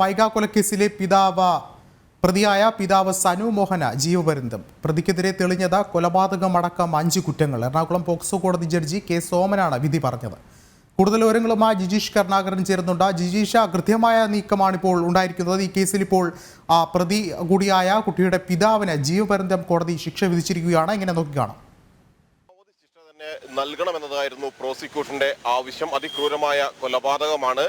വൈഗ കൊലക്കേസിലെ പിതാവ് പ്രതിയായ പിതാവ് സനു മോഹന ജീവപര്യന്തം. പ്രതിക്കെതിരെ തെളിഞ്ഞത് കൊലപാതകമടക്കം അഞ്ച് കുറ്റങ്ങൾ. എറണാകുളം പോക്സോ കോടതി ജഡ്ജി കെ സോമനാണ് വിധി പറഞ്ഞത്. കൂടുതൽ വിവരങ്ങളുമായി ജിജീഷ് കരുണാകരൻ ചേരുന്നുണ്ട്. ജിജീഷ കൃത്യമായ നീക്കമാണ് ഇപ്പോൾ ഉണ്ടായിരിക്കുന്നത്. ഈ കേസിൽ ഇപ്പോൾ പ്രതി കൂടിയായ കുട്ടിയുടെ പിതാവിന് ജീവപര്യന്തം കോടതി ശിക്ഷ വിധിച്ചിരിക്കുകയാണ്. ഇങ്ങനെ നോക്കിക്കാണാം. നൽകണമെന്നതായിരുന്നു പ്രോസിക്യൂഷന്റെ ആവശ്യം. അതിക്രൂരമായ കൊലപാതകമാണ്.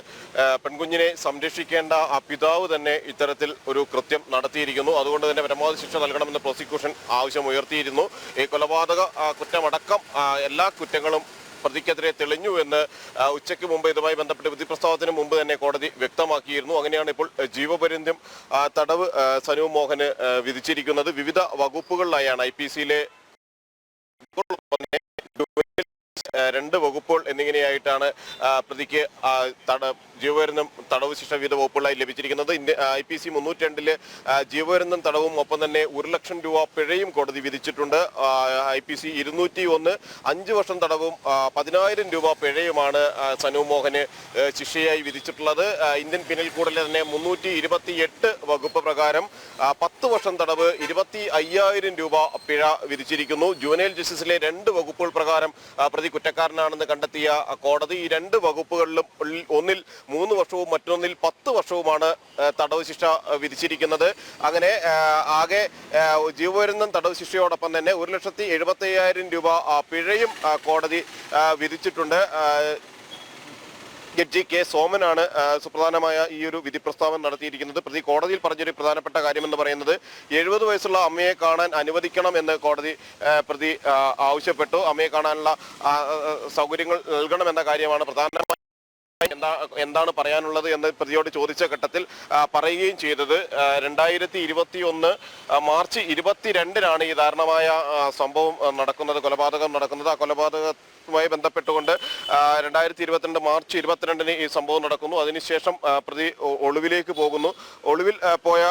പെൺകുഞ്ഞിനെ സംരക്ഷിക്കേണ്ട ആ പിതാവ് തന്നെ ഇത്തരത്തിൽ ഒരു കൃത്യം നടത്തിയിരിക്കുന്നു. അതുകൊണ്ട് തന്നെ പരമാവധി ശിക്ഷ നൽകണമെന്ന് പ്രോസിക്യൂഷൻ ആവശ്യം ഉയർത്തിയിരുന്നു. ഈ കൊലപാതക കുറ്റമടക്കം എല്ലാ കുറ്റങ്ങളും പ്രതിക്കെതിരെ തെളിഞ്ഞു എന്ന് ഉച്ചയ്ക്ക് മുമ്പ് ഇതുമായി ബന്ധപ്പെട്ട് വിധി പ്രസ്താവത്തിന് മുമ്പ് തന്നെ കോടതി വ്യക്തമാക്കിയിരുന്നു. അങ്ങനെയാണ് ഇപ്പോൾ ജീവപര്യന്തം തടവ് സനു മോഹന് വിധിച്ചിരിക്കുന്നത്. വിവിധ വകുപ്പുകളിലായാണ് ഐ പി സിയിലെ дуель രണ്ട് വകുപ്പുകൾ എന്നിങ്ങനെയായിട്ടാണ് പ്രതിക്ക് ജീവപര്യന്തം തടവ് ശിക്ഷ വിവിധ വകുപ്പുകളായി ലഭിച്ചിരിക്കുന്നത്. ഇന്ത്യ ഐ പി സി മുന്നൂറ്റി രണ്ടിൽ ജീവപര്യന്തം തടവും ഒപ്പം തന്നെ ഒരു ലക്ഷം രൂപ പിഴയും കോടതി വിധിച്ചിട്ടുണ്ട്. ഐ പി സി ഇരുന്നൂറ്റി ഒന്ന് അഞ്ച് വർഷം തടവും പതിനായിരം രൂപ പിഴയുമാണ് സനു മോഹന് ശിക്ഷയായി വിധിച്ചിട്ടുള്ളത്. ഇന്ത്യൻ പിനൽ കോഡിലെ തന്നെ മുന്നൂറ്റി ഇരുപത്തി എട്ട് വകുപ്പ് പ്രകാരം പത്ത് വർഷം തടവ് ഇരുപത്തി അയ്യായിരം രൂപ പിഴ വിധിച്ചിരിക്കുന്നു. ജൂനിയൽ ജസ്റ്റിസിലെ രണ്ട് വകുപ്പുകൾ പ്രകാരം പ്രതി കുറ്റക്കാരനാണെന്ന് കണ്ടെത്തിയ കോടതി ഈ രണ്ട് വകുപ്പുകളിലും ഒന്നിൽ മൂന്ന് വർഷവും മറ്റൊന്നിൽ പത്ത് വർഷവുമാണ് തടവ് ശിക്ഷ വിധിച്ചിരിക്കുന്നത്. അങ്ങനെ ആകെ ജീവപര്യന്തം തടവ് ശിക്ഷയോടൊപ്പം തന്നെ ഒരു ലക്ഷത്തി എഴുപത്തി രൂപ പിഴയും കോടതി വിധിച്ചിട്ടുണ്ട്. ജഡ്ജി കെ സോമനാണ് സുപ്രധാനമായ ഈ ഒരു വിധി പ്രസ്താവന നടത്തിയിരിക്കുന്നത്. പ്രതി കോടതിയിൽ പറഞ്ഞൊരു പ്രധാനപ്പെട്ട കാര്യമെന്ന് പറയുന്നത് എഴുപത് വയസ്സുള്ള അമ്മയെ കാണാൻ അനുവദിക്കണം എന്ന് കോടതി പ്രതി ആവശ്യപ്പെട്ടു. അമ്മയെ കാണാനുള്ള സൗകര്യങ്ങൾ നൽകണം സൗകര്യങ്ങൾ നൽകണമെന്ന കാര്യമാണ് പ്രധാനമായി എന്താ എന്താണ് പറയാനുള്ളത് എന്ന് പ്രതിയോട് ചോദിച്ച ഘട്ടത്തിൽ പറയുകയും ചെയ്തത്. രണ്ടായിരത്തി ഇരുപത്തി ഒന്ന് മാർച്ച് ഇരുപത്തിരണ്ടിനാണ് ഈ ദാരുണമായ സംഭവം നടക്കുന്നത് കൊലപാതകം നടക്കുന്നത്. ആ കൊലപാതകവുമായി ബന്ധപ്പെട്ടുകൊണ്ട് രണ്ടായിരത്തി ഇരുപത്തിരണ്ട് മാർച്ച് ഇരുപത്തിരണ്ടിന് ഈ സംഭവം നടക്കുന്നു. അതിനുശേഷം പ്രതി ഒളിവിലേക്ക് പോകുന്നു. ഒളിവിൽ പോയ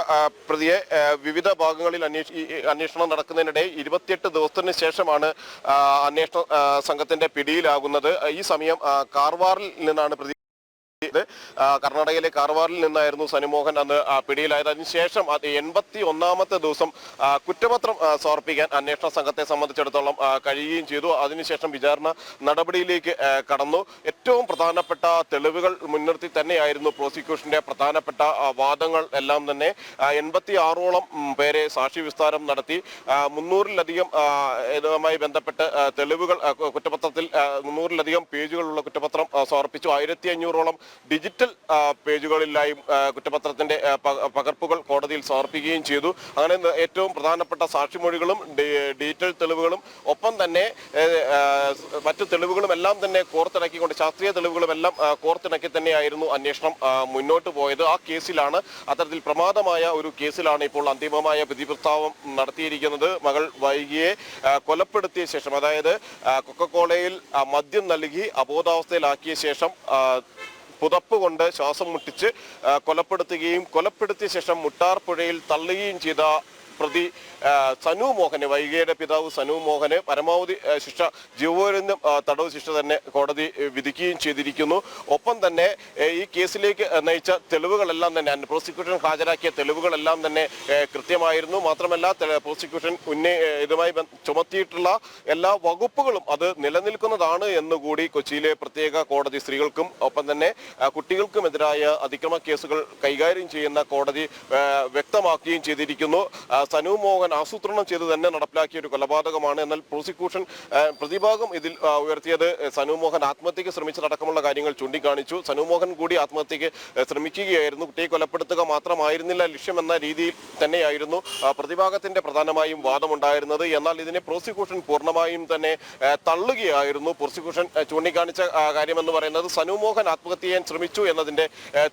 പ്രതിയെ വിവിധ ഭാഗങ്ങളിൽ അന്വേഷണം നടക്കുന്നതിനിടെ ഇരുപത്തിയെട്ട് ദിവസത്തിന് ശേഷമാണ് അന്വേഷണ സംഘത്തിന്റെ പിടിയിലാകുന്നത്. ഈ സമയം കാർവാറിൽ നിന്നാണ് പ്രതി കർണാടകയിലെ കാർവാറിൽ നിന്നായിരുന്നു സനിമോഹൻ അന്ന് പിടിയിലായത്. അതിനുശേഷം എൺപത്തി ഒന്നാമത്തെ ദിവസം കുറ്റപത്രം സമർപ്പിക്കാൻ അന്വേഷണ സംഘത്തെ സംബന്ധിച്ചിടത്തോളം കഴിയുകയും ചെയ്തു. അതിനുശേഷം വിചാരണ നടപടിയിലേക്ക് കടന്നു. ഏറ്റവും പ്രധാനപ്പെട്ട തെളിവുകൾ മുൻനിർത്തി തന്നെയായിരുന്നു പ്രോസിക്യൂഷന്റെ പ്രധാനപ്പെട്ട വാദങ്ങൾ എല്ലാം തന്നെ. എൺപത്തി ആറോളം പേരെ സാക്ഷി വിസ്താരം നടത്തി. മുന്നൂറിലധികം ഇതുമായി ബന്ധപ്പെട്ട് തെളിവുകൾ കുറ്റപത്രത്തിൽ മുന്നൂറിലധികം പേജുകളുള്ള കുറ്റപത്രം സമർപ്പിച്ചു. ആയിരത്തി അഞ്ഞൂറോളം ഡിജിറ്റൽ പേജുകളിലായി കുറ്റപത്രത്തിന്റെ പകർപ്പുകൾ കോടതിയിൽ സമർപ്പിക്കുകയും ചെയ്തു. അങ്ങനെ ഏറ്റവും പ്രധാനപ്പെട്ട സാക്ഷിമൊഴികളും ഡിജിറ്റൽ തെളിവുകളും ഒപ്പം തന്നെ മറ്റു തെളിവുകളും എല്ലാം തന്നെ കോർത്തിണക്കിക്കൊണ്ട് ശാസ്ത്രീയ തെളിവുകളും എല്ലാം കോർത്തിണക്കി തന്നെയായിരുന്നു അന്വേഷണം മുന്നോട്ട് പോയത്. ആ കേസിലാണ് അത്തരത്തിൽ പ്രമാദമായ ഒരു കേസിലാണ് ഇപ്പോൾ അന്തിമമായ വിധി പ്രസ്താവം നടത്തിയിരിക്കുന്നത്. മകൾ വൈകിയെ കൊലപ്പെടുത്തിയ ശേഷം അതായത് കൊക്കക്കോളയിൽ മദ്യം നൽകി അബോധാവസ്ഥയിലാക്കിയ ശേഷം പുതപ്പ് കൊണ്ട് ശ്വാസം മുട്ടിച്ച് കൊലപ്പെടുത്തുകയും കൊലപ്പെടുത്തിയ ശേഷം മുട്ടാർ പുഴയിൽ തള്ളുകയും ചെയ്ത പ്രതി സനു മോഹന് വൈകിയുടെ പിതാവ് സനു മോഹന് പരമാവധി ശിക്ഷ ജീവപര്യന്തം തടവ് ശിക്ഷ തന്നെ കോടതി വിധിക്കുകയും ചെയ്തിരിക്കുന്നു. ഒപ്പം തന്നെ ഈ കേസിലേക്ക് നയിച്ച തെളിവുകളെല്ലാം തന്നെ പ്രോസിക്യൂഷൻ ഹാജരാക്കിയ തെളിവുകളെല്ലാം തന്നെ കൃത്യമായിരുന്നു. മാത്രമല്ല പ്രോസിക്യൂഷൻ ഉന്നയി ഇതുമായി ചുമത്തിയിട്ടുള്ള എല്ലാ വകുപ്പുകളും അത് നിലനിൽക്കുന്നതാണ് എന്നുകൂടി കൊച്ചിയിലെ പ്രത്യേക കോടതി സ്ത്രീകൾക്കും ഒപ്പം തന്നെ കുട്ടികൾക്കുമെതിരായ അതിക്രമ കേസുകൾ കൈകാര്യം ചെയ്യുന്ന കോടതി വ്യക്തമാക്കുകയും ചെയ്തിരിക്കുന്നു. സനു മോഹൻ ആസൂത്രണം ചെയ്ത് തന്നെ നടപ്പിലാക്കിയ ഒരു കൊലപാതകമാണ്. എന്നാൽ പ്രോസിക്യൂഷൻ പ്രതിഭാഗം ഇതിൽ ഉയർത്തിയത് സനുമോഹൻ ആത്മഹത്യക്ക് ശ്രമിച്ചതടക്കമുള്ള കാര്യങ്ങൾ ചൂണ്ടിക്കാണിച്ചു. സനുമോഹൻ കൂടി ആത്മഹത്യക്ക് ശ്രമിക്കുകയായിരുന്നു. കുട്ടിയെ കൊലപ്പെടുത്തുക മാത്രമായിരുന്നില്ല ലക്ഷ്യമെന്ന രീതിയിൽ തന്നെയായിരുന്നു പ്രതിഭാഗത്തിന്റെ പ്രധാനമായും വാദമുണ്ടായിരുന്നത്. എന്നാൽ ഇതിനെ പ്രോസിക്യൂഷൻ പൂർണമായും തന്നെ തള്ളുകയായിരുന്നു. പ്രോസിക്യൂഷൻ ചൂണ്ടിക്കാണിച്ച കാര്യമെന്ന് പറയുന്നത് സനുമോഹൻ ആത്മഹത്യ ചെയ്യാൻ ശ്രമിച്ചു എന്നതിന്റെ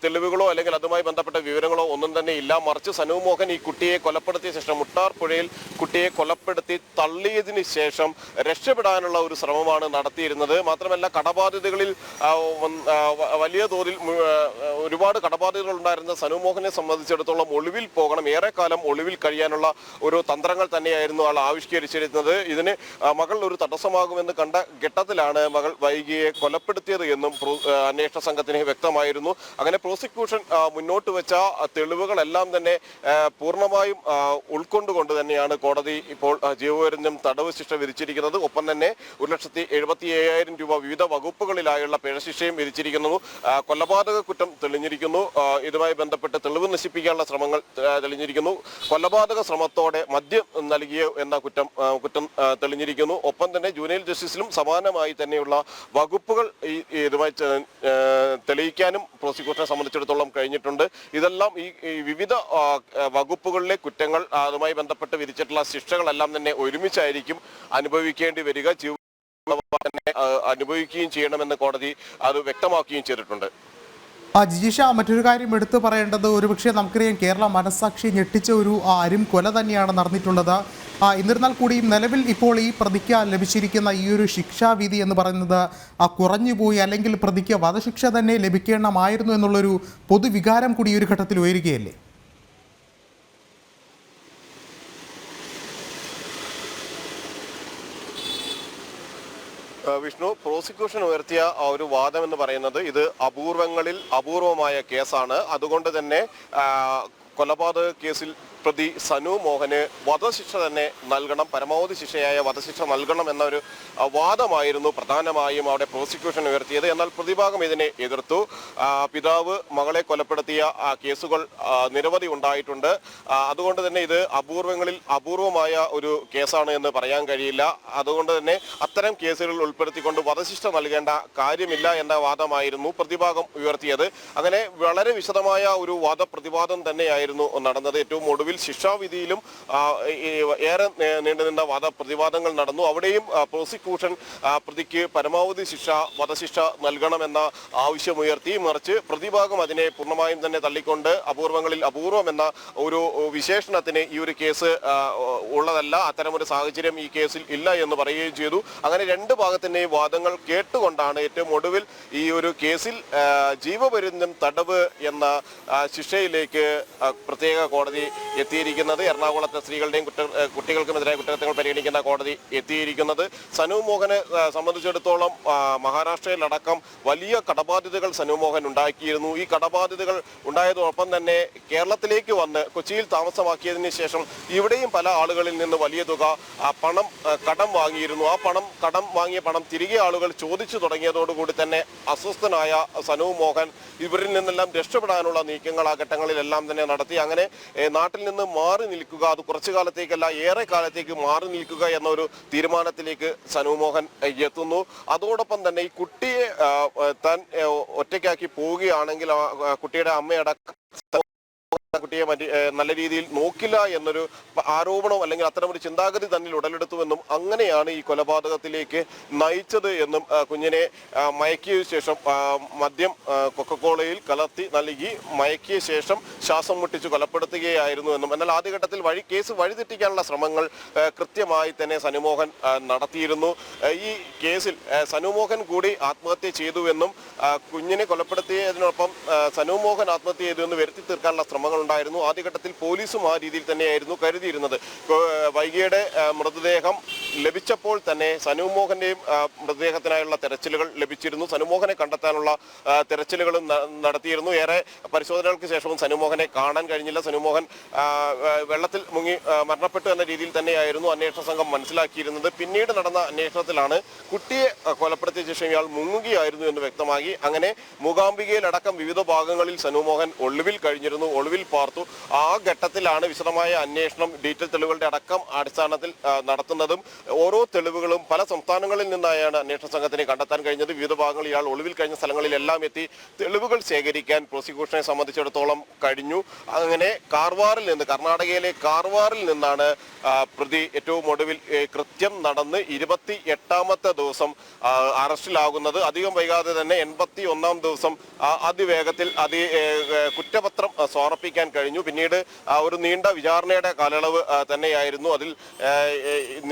തെളിവുകളോ അല്ലെങ്കിൽ അതുമായി ബന്ധപ്പെട്ട വിവരങ്ങളോ ഒന്നും തന്നെ ഇല്ല. മറിച്ച് സനുമോഹൻ ഈ കുട്ടിയെ കൊലപ്പെടുത്തിയ ശേഷം മുട്ടാർ പുഴ പുഴയിൽ കുട്ടിയെ കൊലപ്പെടുത്തി തള്ളിയതിന് ശേഷം രക്ഷപ്പെടാനുള്ള ഒരു ശ്രമമാണ് നടത്തിയിരുന്നത്. മാത്രമല്ല കടബാധ്യതകളിൽ വലിയ തോതിൽ ഒരുപാട് കടബാധ്യതകൾ ഉണ്ടായിരുന്ന സനുമോഹനെ സംബന്ധിച്ചിടത്തോളം ഒളിവിൽ പോകണം ഏറെക്കാലം ഒളിവിൽ കഴിയാനുള്ള ഒരു തന്ത്രങ്ങൾ തന്നെയായിരുന്നു ആൾ ആവിഷ്കരിച്ചിരുന്നത്. ഇതിന് മകൾ ഒരു തടസ്സമാകുമെന്ന് കണ്ട ഘട്ടത്തിലാണ് മകൾ വൈകിയെ കൊലപ്പെടുത്തിയത് എന്നും അന്വേഷണ സംഘത്തിന് വ്യക്തമായിരുന്നു. അങ്ങനെ പ്രോസിക്യൂഷൻ മുന്നോട്ട് വെച്ച തെളിവുകളെല്ലാം തന്നെ പൂർണമായും ഉൾക്കൊണ്ടുകൊണ്ട് തന്നെയാണ് കോടതി ഇപ്പോൾ ജീവപര്യന്തം തടവ് ശിക്ഷ വിധിച്ചിരിക്കുന്നത്. ഒപ്പം തന്നെ ഒരു ലക്ഷത്തി എഴുപത്തി ഏഴായിരം രൂപ വിവിധ വകുപ്പുകളിലായുള്ള പിഴശിക്ഷയും വിധിച്ചിരിക്കുന്നു. കൊലപാതക കുറ്റം തെളിഞ്ഞിരിക്കുന്നു. ഇതുമായി ബന്ധപ്പെട്ട് തെളിവ് നശിപ്പിക്കാനുള്ള ശ്രമങ്ങൾ തെളിഞ്ഞിരിക്കുന്നു. കൊലപാതക ശ്രമത്തോടെ മദ്യം നൽകിയ എന്ന കുറ്റം കുറ്റം തെളിഞ്ഞിരിക്കുന്നു. ഒപ്പം തന്നെ ജൂനിയർ ജസ്റ്റിസിലും സമാനമായി തന്നെയുള്ള വകുപ്പുകൾ ഈ ഇതുമായി തെളിയിക്കാനും പ്രോസിക്യൂഷനെ സംബന്ധിച്ചിടത്തോളം കഴിഞ്ഞിട്ടുണ്ട്. ഇതെല്ലാം ഈ വിവിധ വകുപ്പുകളിലെ കുറ്റങ്ങൾ അതുമായി ബന്ധപ്പെട്ട് വിധിച്ചിട്ടുള്ള ശിക്ഷകളെല്ലാം തന്നെ ഒരുമിച്ചായിരിക്കും അനുഭവിക്കേണ്ടി വരിക. തന്നെ അനുഭവിക്കുകയും ചെയ്യണമെന്ന് കോടതി അത് വ്യക്തമാക്കുകയും ചെയ്തിട്ടുണ്ട്. ആ ജിജീഷ മറ്റൊരു കാര്യം എടുത്തു പറയേണ്ടത് ഒരുപക്ഷെ നമുക്കറിയാം കേരള മനസ്സാക്ഷി ഞെട്ടിച്ച ഒരു അരും കൊല തന്നെയാണ് നടന്നിട്ടുള്ളത്. ആ, എന്നിരുന്നാൽ കൂടിയും നിലവിൽ ഇപ്പോൾ ഈ പ്രതിക്ക് ലഭിച്ചിരിക്കുന്ന ഈ ഒരു ശിക്ഷാവിധി എന്ന് പറയുന്നത് ആ, കുറഞ്ഞുപോയി അല്ലെങ്കിൽ പ്രതിക്ക് വധശിക്ഷ തന്നെ ലഭിക്കണമായിരുന്നു എന്നുള്ളൊരു പൊതുവികാരം കൂടി ഈ ഒരു ഘട്ടത്തിൽ ഉയരുകയല്ലേ? വിഷ്ണു പ്രോസിക്യൂഷൻ ഉയർത്തിയ ആ ഒരു വാദം എന്ന് പറയുന്നത് ഇത് അപൂർവങ്ങളിൽ അപൂർവമായ കേസാണ്. അതുകൊണ്ട് തന്നെ കൊലപാതക കേസിൽ പ്രതി സനു മോഹന് വധശിക്ഷ തന്നെ നൽകണം പരമാവധി ശിക്ഷയായ വധശിക്ഷ നൽകണം എന്ന ഒരു വാദമായിരുന്നു പ്രധാനമായും അവിടെ പ്രോസിക്യൂഷൻ ഉയർത്തിയത്. എന്നാൽ പ്രതിഭാഗം ഇതിനെ എതിർത്തു. പിതാവ് മകളെ കൊലപ്പെടുത്തിയ കേസുകൾ നിരവധി ഉണ്ടായിട്ടുണ്ട്. അതുകൊണ്ട് തന്നെ ഇത് അപൂർവങ്ങളിൽ അപൂർവമായ ഒരു കേസാണ് എന്ന് പറയാൻ കഴിയില്ല. അതുകൊണ്ട് തന്നെ അത്തരം കേസുകൾ ഉൾപ്പെടുത്തിക്കൊണ്ട് വധശിക്ഷ നൽകേണ്ട കാര്യമില്ല എന്ന വാദമായിരുന്നു പ്രതിഭാഗം ഉയർത്തിയത്. അങ്ങനെ വളരെ വിശദമായ ഒരു വാദപ്രതിവാദം തന്നെയായിരുന്നു നടന്നത്. ഏറ്റവും ഒടുവിൽ ശിക്ഷാവിധിയിലും ഏറെ നീണ്ടു ഏറെ വാദ നീണ്ടുനിന്ന വാദപ്രതിവാദങ്ങൾ നടന്നു. അവിടെയും പ്രോസിക്യൂഷൻ പ്രതിക്ക് പരമാവധി ശിക്ഷ വധശിക്ഷ നൽകണമെന്ന ആവശ്യമുയർത്തി. മറിച്ച് പ്രതിഭാഗം അതിനെ പൂർണമായും തന്നെ തള്ളിക്കൊണ്ട് അപൂർവങ്ങളിൽ അപൂർവം എന്ന ഒരു വിശേഷണത്തിന് ഈ ഒരു കേസ് ഉള്ളതല്ല. അത്തരമൊരു സാഹചര്യം ഈ കേസിൽ ഇല്ല എന്ന് പറയുകയും ചെയ്തു. അങ്ങനെ രണ്ട് ഭാഗത്തിന്റെയും വാദങ്ങൾ കേട്ടുകൊണ്ടാണ് ഏറ്റവും ഒടുവിൽ ഈ ഒരു കേസിൽ ജീവപര്യന്തം തടവ് എന്ന ശിക്ഷയിലേക്ക് പ്രത്യേക കോടതി എത്തിയിരിക്കുന്നത് എറണാകുളത്തെ സ്ത്രീകളുടെയും കുറ്റ കുട്ടികൾക്കുമെതിരായ കുറ്റകൃത്യങ്ങൾ പരിഗണിക്കുന്ന കോടതി എത്തിയിരിക്കുന്നത്. സനു മോഹനെ സംബന്ധിച്ചിടത്തോളം മഹാരാഷ്ട്രയിലടക്കം വലിയ കടബാധ്യതകൾ സനു മോഹൻ ഉണ്ടാക്കിയിരുന്നു. ഈ കടബാധ്യതകൾ ഉണ്ടായതോടൊപ്പം തന്നെ കേരളത്തിലേക്ക് വന്ന് കൊച്ചിയിൽ താമസമാക്കിയതിന് ശേഷം ഇവിടെയും പല ആളുകളിൽ നിന്ന് വലിയ തുക പണം കടം വാങ്ങിയിരുന്നു. ആ പണം കടം വാങ്ങിയ പണം തിരികെ ആളുകൾ ചോദിച്ചു തുടങ്ങിയതോടുകൂടി തന്നെ അസ്വസ്ഥനായ സനു മോഹൻ ഇവരിൽ നിന്നെല്ലാം രക്ഷപ്പെടാനുള്ള നീക്കങ്ങൾ ആ ഘട്ടങ്ങളിലെല്ലാം തന്നെ നടത്തി. അങ്ങനെ നാട്ടിൽ നിന്ന് മാറി നിൽക്കുക അത് കുറച്ചു കാലത്തേക്കല്ല ഏറെ കാലത്തേക്ക് മാറി നിൽക്കുക എന്ന ഒരു തീരുമാനത്തിലേക്ക് സനുമോഹൻ എത്തുന്നു. അതോടൊപ്പം തന്നെ ഈ കുട്ടിയെ താൻ ഒറ്റയ്ക്കാക്കി പോവുകയാണെങ്കിൽ കുട്ടിയുടെ അമ്മയടക്കം കുട്ടിയെ നല്ല രീതിയിൽ നോക്കില്ല എന്നൊരു ആരോപണം അല്ലെങ്കിൽ അത്തരമൊരു ചിന്താഗതി തന്നിൽ ഉടലെടുത്തുവെന്നും അങ്ങനെയാണ് ഈ കൊലപാതകത്തിലേക്ക് നയിച്ചത് എന്നും കുഞ്ഞിനെ മയക്കിയ ശേഷം മദ്യം കൊക്കക്കോളയിൽ കലർത്തി നൽകി മയക്കിയ ശേഷം ശ്വാസം മുട്ടിച്ച് കൊലപ്പെടുത്തുകയായിരുന്നു എന്നും. എന്നാൽ ആദ്യഘട്ടത്തിൽ വഴി കേസ് വഴിതെറ്റിക്കാനുള്ള ശ്രമങ്ങൾ കൃത്യമായി തന്നെ സനുമോഹൻ നടത്തിയിരുന്നു. ഈ കേസിൽ സനുമോഹൻ കൂടി ആത്മഹത്യ ചെയ്തുവെന്നും കുഞ്ഞിനെ കൊലപ്പെടുത്തിയതിനൊപ്പം ആ, സനുമോഹൻ ആത്മഹത്യ ചെയ്തു എന്ന് വരുത്തി തീർക്കാനുള്ള ശ്രമങ്ങൾ ഉണ്ടായിരുന്നു ആദ്യഘട്ടത്തിൽ പോലീസും ആ രീതിയിൽ തന്നെയായിരുന്നു കരുതിയിരുന്നത്. വൈകിയുടെ മൃതദേഹം ലഭിച്ചപ്പോൾ തന്നെ സനുമോഹന്റെയും മോഹന്റെയും മൃതദേഹത്തിനായുള്ള തെരച്ചിലുകൾ ലഭിച്ചിരുന്നു. സനുമോഹനെ കണ്ടെത്താനുള്ള തെരച്ചിലുകളും നടത്തിയിരുന്നു. ഏറെ പരിശോധനകൾക്ക് ശേഷവും സനുമോഹനെ കാണാൻ കഴിഞ്ഞില്ല. സനുമോഹൻ വെള്ളത്തിൽ മുങ്ങി മരണപ്പെട്ടു എന്ന രീതിയിൽ തന്നെയായിരുന്നു അന്വേഷണ സംഘം മനസ്സിലാക്കിയിരുന്നത്. പിന്നീട് നടന്ന അന്വേഷണത്തിലാണ് കുട്ടിയെ കൊലപ്പെടുത്തിയ ശേഷം ഇയാൾ മുങ്ങുകയായിരുന്നു എന്ന് വ്യക്തമാക്കി. അങ്ങനെ മൂകാംബികയിലടക്കം വിവിധ ഭാഗങ്ങളിൽ സനുമോഹൻ ഒളിവിൽ കഴിഞ്ഞിരുന്നു ഒളിവിൽ പാർത്തു. ആ ഘട്ടത്തിലാണ് വിശദമായ അന്വേഷണം ഡീറ്റെയിൽ തെളിവുകളുടെ അടക്കം അടിസ്ഥാനത്തിൽ നടത്തുന്നതും ഓരോ തെളിവുകളും പല സംസ്ഥാനങ്ങളിൽ നിന്നായാണ് അന്വേഷണ സംഘത്തിന് കണ്ടെത്താൻ കഴിഞ്ഞത്. വിവിധ ഭാഗങ്ങൾ ഇയാൾ ഒളിവിൽ കഴിഞ്ഞ സ്ഥലങ്ങളിലെല്ലാം എത്തി തെളിവുകൾ ശേഖരിക്കാൻ പ്രോസിക്യൂഷനെ സംബന്ധിച്ചിടത്തോളം കഴിഞ്ഞു. അങ്ങനെ കാർവാറിൽ നിന്ന് കർണാടകയിലെ കാർവാറിൽ നിന്നാണ് പ്രതി ഏറ്റവും ഒടുവിൽ കൃത്യം നടന്ന് ഇരുപത്തി എട്ടാമത്തെ ദിവസം അറസ്റ്റിലാകുന്നത്. അധികം വൈകാതെ തന്നെ എൺപത്തി ഒന്നാം ദിവസം ആ, അതിവേഗത്തിൽ അതി കുറ്റപത്രം സമർപ്പിക്കാൻ കഴിഞ്ഞു. പിന്നീട് ഒരു നീണ്ട വിചാരണയുടെ കാലയളവ് തന്നെയായിരുന്നു. അതിൽ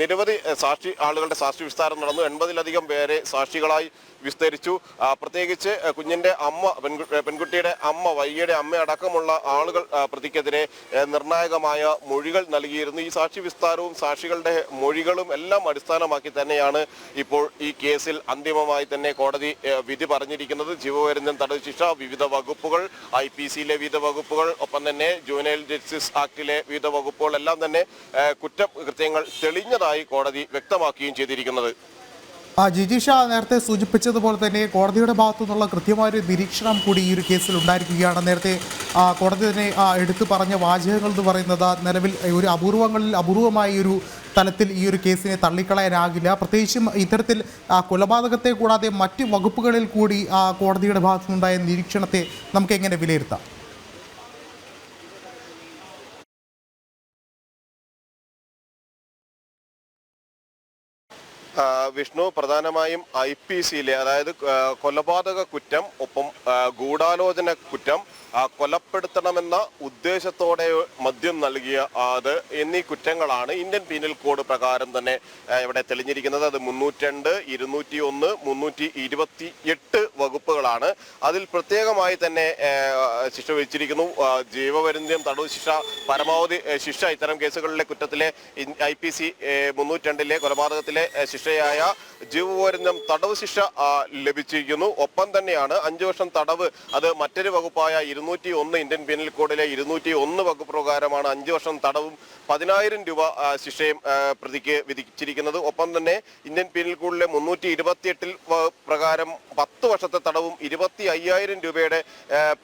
നിരവധി സാക്ഷി ആളുകളുടെ സാക്ഷി വിസ്താരം നടന്നു. എൺപതിലധികം പേരെ സാക്ഷികളായി വിസ്തരിച്ചു. പ്രത്യേകിച്ച് കുഞ്ഞിന്റെ അമ്മ പെൺകു- പെൺകുട്ടിയുടെ അമ്മ വൈകിയുടെ അമ്മ അടക്കമുള്ള ആളുകൾ പ്രതിക്കെതിരെ നിർണായകമായ മൊഴികൾ നൽകിയിരുന്നു. ഈ സാക്ഷി വിസ്താരവും സാക്ഷികളുടെ മൊഴികളും എല്ലാം അടിസ്ഥാനമാക്കി തന്നെയാണ് ഇപ്പോൾ ഈ കേസിൽ അന്തിമമായി തന്നെ കോടതി വിധി പറഞ്ഞിരിക്കുന്നത്. ജീവപര്യന്തം തടവ് ശിക്ഷ വിവിധ വകുപ്പുകൾ ഐ പി സിയിലെ വിവിധ വകുപ്പുകൾ ഒപ്പം തന്നെ ജൂനിയൽ ജസ്റ്റിസ് ആക്ടിലെ വിവിധ വകുപ്പുകൾ എല്ലാം തന്നെ കുറ്റകൃത്യങ്ങൾ തെളിഞ്ഞതായി കോടതി വ്യക്തമാക്കുകയും ചെയ്തിരിക്കുന്നത്. ആ ജിജിഷ നേരത്തെ സൂചിപ്പിച്ചതുപോലെ തന്നെ കോടതിയുടെ ഭാഗത്തു നിന്നുള്ള കൃത്യമായൊരു നിരീക്ഷണം കൂടി ഈ ഒരു കേസിൽ ഉണ്ടായിരിക്കുകയാണ്. നേരത്തെ കോടതി തന്നെ എടുത്തു പറഞ്ഞ വാചകങ്ങൾ എന്ന് പറയുന്നത് നിലവിൽ ഒരു അപൂർവങ്ങളിൽ അപൂർവമായ ഒരു തലത്തിൽ ഈ ഒരു കേസിനെ തള്ളിക്കളയാനാകില്ല. പ്രത്യേകിച്ചും ഇത്തരത്തിൽ കൊലപാതകത്തെ കൂടാതെ മറ്റ് വകുപ്പുകളിൽ കൂടി കോടതിയുടെ ഭാഗത്തുനിന്നുണ്ടായ നിരീക്ഷണത്തെ നമുക്ക് എങ്ങനെ വിലയിരുത്താം? വിഷ്ണു പ്രധാനമായും ഐ പി സിയിലെ അതായത് കൊലപാതക കുറ്റം ഒപ്പം ഗൂഢാലോചന കുറ്റം കൊലപ്പെടുത്തണമെന്ന ഉദ്ദേശത്തോടെ മദ്യം നൽകിയ അത് എന്നീ കുറ്റങ്ങളാണ് ഇന്ത്യൻ പീനൽ കോഡ് പ്രകാരം തന്നെ ഇവിടെ തെളിഞ്ഞിരിക്കുന്നത്. അത് മുന്നൂറ്റി ഇരുന്നൂറ്റി ഒന്ന് മുന്നൂറ്റി ഇരുപത്തി എട്ട് വകുപ്പുകളാണ്. അതിൽ പ്രത്യേകമായി തന്നെ ശിക്ഷ വിധിച്ചിരിക്കുന്നു. ജീവപര്യന്തം തടവ് ശിക്ഷ പരമാവധി ശിക്ഷ ഇത്തരം കേസുകളിലെ കുറ്റത്തിലെ ഐ പി സി മുന്നൂറ്റി രണ്ടിലെ കൊലപാതകത്തിലെ ആ, ശിക്ഷയായ ജീവപര്യന്തം തടവ് ശിക്ഷ ലഭിച്ചിരിക്കുന്നു. ഒപ്പം തന്നെയാണ് അഞ്ചു വർഷം തടവ് അത് മറ്റൊരു വകുപ്പായ ഇരുന്നൂറ്റി ഒന്ന് ഇന്ത്യൻ പീനൽ കോഡിലെ ഇരുന്നൂറ്റി ഒന്ന് വകുപ്പ് പ്രകാരമാണ് അഞ്ചു വർഷം തടവും പതിനായിരം രൂപ ശിക്ഷയും പ്രതിക്ക് വിധിച്ചിരിക്കുന്നത്. ഒപ്പം തന്നെ ഇന്ത്യൻ പീനൽ കോഡിലെ മുന്നൂറ്റി ഇരുപത്തിയെട്ടിൽ പ്രകാരം പത്ത് വർഷത്തെ തടവും ഇരുപത്തി അയ്യായിരം രൂപയുടെ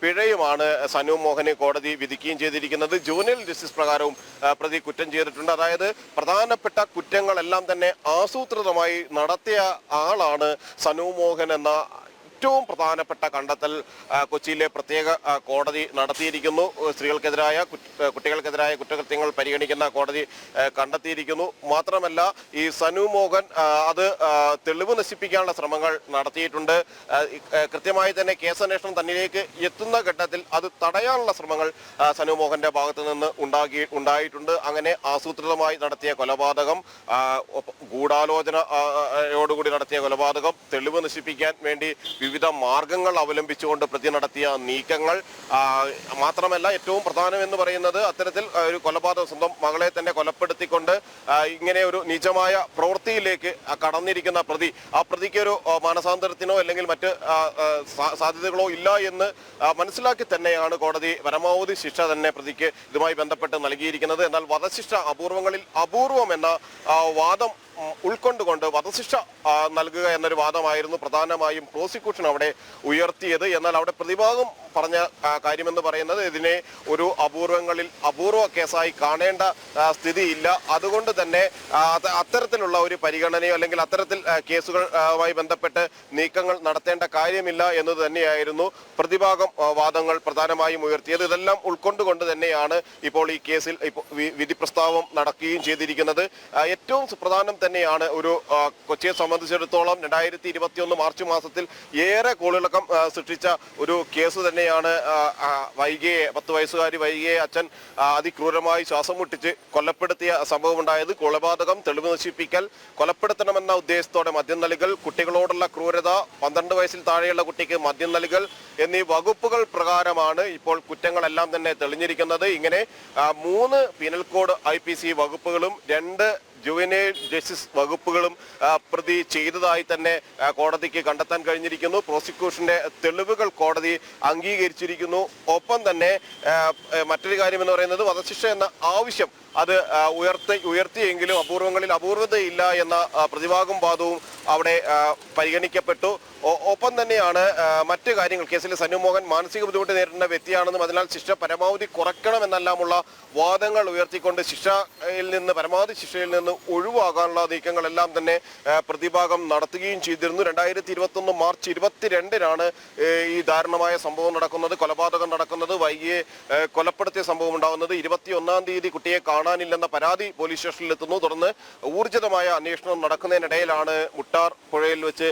പിഴയുമാണ് സനു മോഹന് കോടതി വിധിക്കുകയും ചെയ്തിരിക്കുന്നത്. ജൂനിയൽ ജസ്റ്റിസ് പ്രകാരവും പ്രതി കുറ്റം ചെയ്തിട്ടുണ്ട്. അതായത് പ്രധാനപ്പെട്ട കുറ്റങ്ങളെല്ലാം തന്നെ ആസൂത്രിതമായി നടത്തിയ ആളാണ് സനു മോഹൻ എന്ന ഏറ്റവും പ്രധാനപ്പെട്ട കണ്ടെത്തൽ കൊച്ചിയിലെ പ്രത്യേക കോടതി നടത്തിയിരിക്കുന്നു. സ്ത്രീകൾക്കെതിരായ കുട്ടികൾക്കെതിരായ കുറ്റകൃത്യങ്ങൾ പരിഗണിക്കുന്ന കോടതി കണ്ടെത്തിയിരിക്കുന്നു. മാത്രമല്ല ഈ സനു മോഹൻ അത് തെളിവ് നശിപ്പിക്കാനുള്ള ശ്രമങ്ങൾ നടത്തിയിട്ടുണ്ട്. കൃത്യമായി തന്നെ കേസന്വേഷണം തന്നിലേക്ക് എത്തുന്ന ഘട്ടത്തിൽ അത് തടയാനുള്ള ശ്രമങ്ങൾ സനു മോഹന്റെ ഭാഗത്ത് നിന്ന് ഉണ്ടാക്കി ഉണ്ടായിട്ടുണ്ട്. അങ്ങനെ ആസൂത്രിതമായി നടത്തിയ കൊലപാതകം ആ, ഒപ്പ- ഗൂഢാലോചന ആ, ആ, യോടുകൂടി നടത്തിയ കൊലപാതകം തെളിവ് നശിപ്പിക്കാൻ വേണ്ടി വിവിധ മാർഗങ്ങൾ അവലംബിച്ചുകൊണ്ട് പ്രതി നടത്തിയ നീക്കങ്ങൾ. മാത്രമല്ല ഏറ്റവും പ്രധാനമെന്ന് പറയുന്നത് അത്തരത്തിൽ ഒരു കൊലപാതകം സ്വന്തം മകളെ തന്നെ കൊലപ്പെടുത്തിക്കൊണ്ട് ഇങ്ങനെ ഒരു നിജമായ പ്രവൃത്തിയിലേക്ക് കടന്നിരിക്കുന്ന പ്രതി. ആ പ്രതിക്ക് ഒരു മാനസാന്തരത്തിനോ അല്ലെങ്കിൽ മറ്റ് സാധ്യതകളോ ഇല്ല എന്ന് മനസ്സിലാക്കി തന്നെയാണ് കോടതി പരമാവധി ശിക്ഷ തന്നെ പ്രതിക്ക് ഇതുമായി ബന്ധപ്പെട്ട് നൽകിയിരിക്കുന്നത്. എന്നാൽ വധശിക്ഷ അപൂർവങ്ങളിൽ അപൂർവം എന്ന വാദം ഉൾക്കൊണ്ടുകൊണ്ട് വധശിക്ഷ നൽകുക എന്നൊരു വാദമായിരുന്നു പ്രധാനമായും പ്രോസിക്യൂഷൻ അവിടെ ഉയർത്തിയത്. എന്നാൽ അവിടെ പ്രതിഭാഗം പറഞ്ഞ കാര്യമെന്ന് പറയുന്നത് ഇതിനെ ഒരു അപൂർവങ്ങളിൽ അപൂർവ കേസായി കാണേണ്ട സ്ഥിതിയില്ല. അതുകൊണ്ട് തന്നെ അത്തരത്തിലുള്ള ഒരു പരിഗണനയോ അല്ലെങ്കിൽ അത്തരത്തിൽ കേസുകളുമായി ബന്ധപ്പെട്ട് നീക്കങ്ങൾ നടത്തേണ്ട കാര്യമില്ല എന്ന് തന്നെയായിരുന്നു പ്രതിഭാഗം വാദങ്ങൾ പ്രധാനമായും ഉയർത്തിയത്. ഇതെല്ലാം ഉൾക്കൊണ്ടുകൊണ്ട് തന്നെയാണ് ഇപ്പോൾ ഈ കേസിൽ വിധി പ്രസ്താവം നടക്കുകയും ചെയ്തിരിക്കുന്നത്. ഏറ്റവും സുപ്രധാനം തന്നെയാണ് ഒരു കൊച്ചിയെ സംബന്ധിച്ചിടത്തോളം രണ്ടായിരത്തി മാർച്ച് മാസത്തിൽ ഏറെ കോളിളക്കം സൃഷ്ടിച്ച ഒരു കേസ് തന്നെയാണ് വൈകിയെ പത്ത് വയസ്സുകാരി വൈകിയെ അച്ഛൻ അതിക്രൂരമായി ശ്വാസം മുട്ടിച്ച് കൊലപ്പെടുത്തിയ സംഭവം ഉണ്ടായത് കൊലപാതകം തെളിവ് നശിപ്പിക്കൽ കൊലപ്പെടുത്തണമെന്ന ഉദ്ദേശത്തോടെ മദ്യം നൽകൽ കുട്ടികളോടുള്ള ക്രൂരത പന്ത്രണ്ട് വയസ്സിൽ താഴെയുള്ള കുട്ടിക്ക് മദ്യം നൽകൽ എന്നീ വകുപ്പുകൾ പ്രകാരമാണ് ഇപ്പോൾ കുറ്റങ്ങളെല്ലാം തന്നെ തെളിഞ്ഞിരിക്കുന്നത്. ഇങ്ങനെ മൂന്ന് പിനൽ കോഡ് ഐ വകുപ്പുകളും രണ്ട് ജുവനൈൽ ജസ്റ്റിസ് വകുപ്പുകളും പ്രതി ചെയ്തതായി തന്നെ കോടതിക്ക് കണ്ടെത്താൻ കഴിഞ്ഞിരിക്കുന്നു. പ്രോസിക്യൂഷന്റെ തെളിവുകൾ കോടതി അംഗീകരിച്ചിരിക്കുന്നു. ഒപ്പം തന്നെ മറ്റൊരു കാര്യം എന്ന് പറയുന്നത് വധശിക്ഷ എന്ന ആവശ്യം അത് ഉയർത്തി ഉയർത്തിയെങ്കിലും അപൂർവങ്ങളിൽ അപൂർവതയില്ല എന്ന പ്രതിഭാഗം വാദവും അവിടെ പരിഗണിക്കപ്പെട്ടു. ഒപ്പം തന്നെയാണ് മറ്റ് കാര്യങ്ങൾ. കേസിൽ സനു മോഹൻ മാനസിക ബുദ്ധിമുട്ട് നേരിടുന്ന വ്യക്തിയാണെന്നും അതിനാൽ ശിക്ഷ പരമാവധി കുറയ്ക്കണമെന്നെല്ലാമുള്ള വാദങ്ങൾ ഉയർത്തിക്കൊണ്ട് ശിക്ഷയിൽ നിന്ന് പരമാവധി ശിക്ഷയിൽ നിന്ന് ഒഴിവാകാനുള്ള നീക്കങ്ങളെല്ലാം തന്നെ പ്രതിഭാഗം നടത്തുകയും ചെയ്തിരുന്നു. രണ്ടായിരത്തി ഇരുപത്തൊന്ന് മാർച്ച് ഇരുപത്തിരണ്ടിനാണ് ഈ ദാരുണമായ സംഭവം നടക്കുന്നത് കൊലപാതകം നടക്കുന്നത് വൈകിയെ കൊലപ്പെടുത്തിയ സംഭവം ഉണ്ടാകുന്നത്. ഇരുപത്തി ഒന്നാം തീയതി കുട്ടിയെ കാണാനില്ലെന്ന പരാതി പോലീസ് സ്റ്റേഷനിൽ എത്തുന്നു തുടർന്ന് ഊർജിതമായ അന്വേഷണം നടക്കുന്നതിനിടയിലാണ് മുട്ടാർ പുഴയിൽ വെച്ച്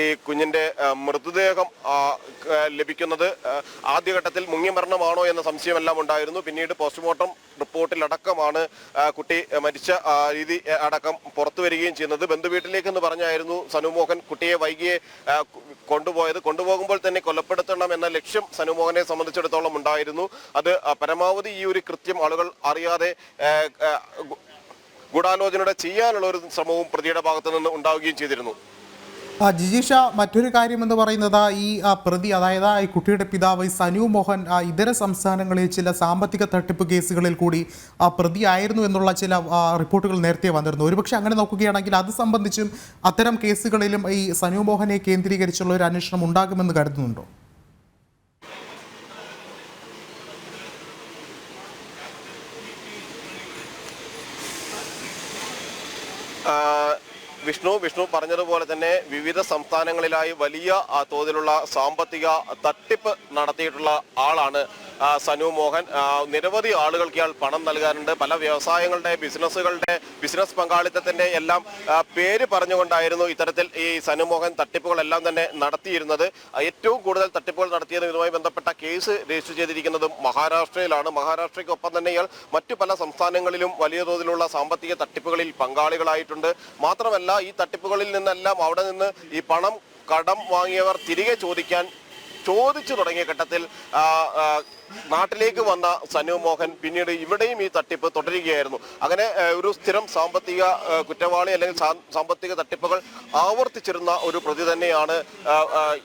ഈ കുഞ്ഞിനെ കുഞ്ഞിന്റെ മൃതദേഹം ലഭിക്കുന്നത് ആദ്യഘട്ടത്തിൽ മുങ്ങിമരണമാണോ എന്ന സംശയമെല്ലാം ഉണ്ടായിരുന്നു. പിന്നീട് പോസ്റ്റ്മോർട്ടം റിപ്പോർട്ടിലടക്കമാണ് കുട്ടി മരിച്ച രീതി അടക്കം പുറത്തു വരികയും ചെയ്യുന്നത്. ബന്ധുവീട്ടിലേക്ക് എന്ന് പറഞ്ഞായിരുന്നു സനുമോഹൻ കുട്ടിയെ വൈകിയെ കൊണ്ടുപോയത്. കൊണ്ടുപോകുമ്പോൾ തന്നെ കൊലപ്പെടുത്തണം എന്ന ലക്ഷ്യം സനുമോഹനെ സംബന്ധിച്ചിടത്തോളം ഉണ്ടായിരുന്നു. അത് പരമാവധി ഈ ഒരു കൃത്യം ആളുകൾ അറിയാതെ ഗൂഢാലോചനയുടെ ചെയ്യാനുള്ള ഒരു ശ്രമവും പ്രതിയുടെ ഭാഗത്തു നിന്ന് ഉണ്ടാവുകയും ചെയ്തിരുന്നു. ജിജീഷ മറ്റൊരു കാര്യം എന്ന് പറയുന്നത് ഈ പ്രതി അതായത് ഈ കുട്ടിയുടെ പിതാവ് സനു മോഹൻ ഇതര സംസ്ഥാനങ്ങളിൽ ചില സാമ്പത്തിക തട്ടിപ്പ് കേസുകളിൽ കൂടി പ്രതിയായിരുന്നു എന്നുള്ള ചില റിപ്പോർട്ടുകൾ നേരത്തെ വന്നിരുന്നു. ഒരുപക്ഷെ അങ്ങനെ നോക്കുകയാണെങ്കിൽ അത് സംബന്ധിച്ചും അത്തരം കേസുകളിലും ഈ സനു മോഹനെ കേന്ദ്രീകരിച്ചുള്ള ഒരു അന്വേഷണം ഉണ്ടാകുമെന്ന് കരുതുന്നുണ്ടോ? ആ, വിഷ്ണു വിഷ്ണു പറഞ്ഞതുപോലെ തന്നെ വിവിധ സംസ്ഥാനങ്ങളിലായി വലിയ തോതിലുള്ള സാമ്പത്തിക തട്ടിപ്പ് നടത്തിയിട്ടുള്ള ആളാണ് സനു മോഹൻ നിരവധി ആളുകൾക്ക് ഇയാൾ പണം നൽകാറുണ്ട്. പല വ്യവസായങ്ങളുടെ ബിസിനസ്സുകളുടെ ബിസിനസ് പങ്കാളിത്തത്തിന്റെ എല്ലാം പേര് പറഞ്ഞുകൊണ്ടായിരുന്നു ഇത്തരത്തിൽ ഈ സനു മോഹൻ തട്ടിപ്പുകളെല്ലാം തന്നെ നടത്തിയിരുന്നത്. ഏറ്റവും കൂടുതൽ തട്ടിപ്പുകൾ നടത്തിയതും ഇതുമായി ബന്ധപ്പെട്ട കേസ് രജിസ്റ്റർ ചെയ്തിരിക്കുന്നതും മഹാരാഷ്ട്രയിലാണ്. മഹാരാഷ്ട്രയ്ക്കൊപ്പം തന്നെ ഇയാൾ മറ്റു പല സംസ്ഥാനങ്ങളിലും വലിയ തോതിലുള്ള സാമ്പത്തിക തട്ടിപ്പുകളിൽ പങ്കാളികളായിട്ടുണ്ട്. മാത്രമല്ല ഈ തട്ടിപ്പുകളിൽ നിന്നെല്ലാം അവിടെ നിന്ന് ഈ പണം കടം വാങ്ങിയവർ തിരികെ ചോദിക്കാൻ ചോദിച്ചു തുടങ്ങിയ ഘട്ടത്തിൽ നാട്ടിലേക്ക് വന്ന സനു മോഹൻ പിന്നീട് ഇവിടെയും ഈ തട്ടിപ്പ് തുടരുകയായിരുന്നു. അങ്ങനെ ഒരു സ്ഥിരം സാമ്പത്തിക കുറ്റവാളി അല്ലെങ്കിൽ സാമ്പത്തിക തട്ടിപ്പുകൾ ആവർത്തിച്ചിരുന്ന ഒരു പ്രതി തന്നെയാണ്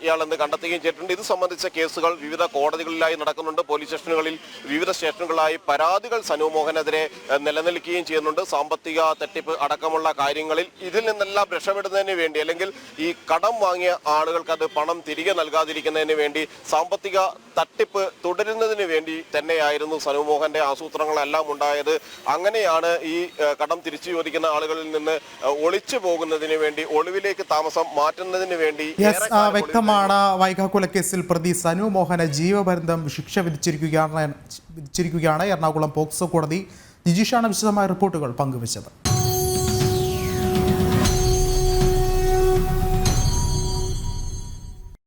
ഇയാളെന്ന് കണ്ടെത്തുകയും ചെയ്തിട്ടുണ്ട്. ഇത് സംബന്ധിച്ച കേസുകൾ വിവിധ കോടതികളിലായി നടക്കുന്നുണ്ട്. പോലീസ് സ്റ്റേഷനുകളിൽ വിവിധ സ്റ്റേഷനുകളായി പരാതികൾ സനു മോഹനെതിരെ നിലനിൽക്കുകയും ചെയ്യുന്നുണ്ട്. സാമ്പത്തിക തട്ടിപ്പ് അടക്കമുള്ള കാര്യങ്ങളിൽ ഇതിൽ നിന്നെല്ലാം രക്ഷപ്പെടുന്നതിന് വേണ്ടി അല്ലെങ്കിൽ ഈ കടം വാങ്ങിയ ആളുകൾക്ക് അത് പണം തിരികെ നൽകാതിരിക്കുന്നതിന് വേണ്ടി സാമ്പത്തിക തട്ടിപ്പ് തുടരുന്നതിന് വേണ്ടി തന്നെയായിരുന്നു സനുമോഹന്റെ ആസൂത്രങ്ങളെല്ലാം ഉണ്ടായത്. അങ്ങനെയാണ് ഈ കടം തിരിച്ചു ചോദിക്കുന്ന ആളുകളിൽ നിന്ന് ഒളിച്ചു പോകുന്നതിന് വേണ്ടി ഒളിവിലേക്ക് താമസം മാറ്റുന്നതിന് വേണ്ടി വ്യക്തമാണ്. വൈകാക്കുല കേസിൽ പ്രതി സനു മോഹന ജീവപര്യന്തം ശിക്ഷ വിധിച്ചിരിക്കുകയാണ് വിധിച്ചിരിക്കുകയാണ് എറണാകുളം പോക്സോ കോടതി. നിജീഷാണ് വിശദമായ റിപ്പോർട്ടുകൾ പങ്കുവച്ചത്.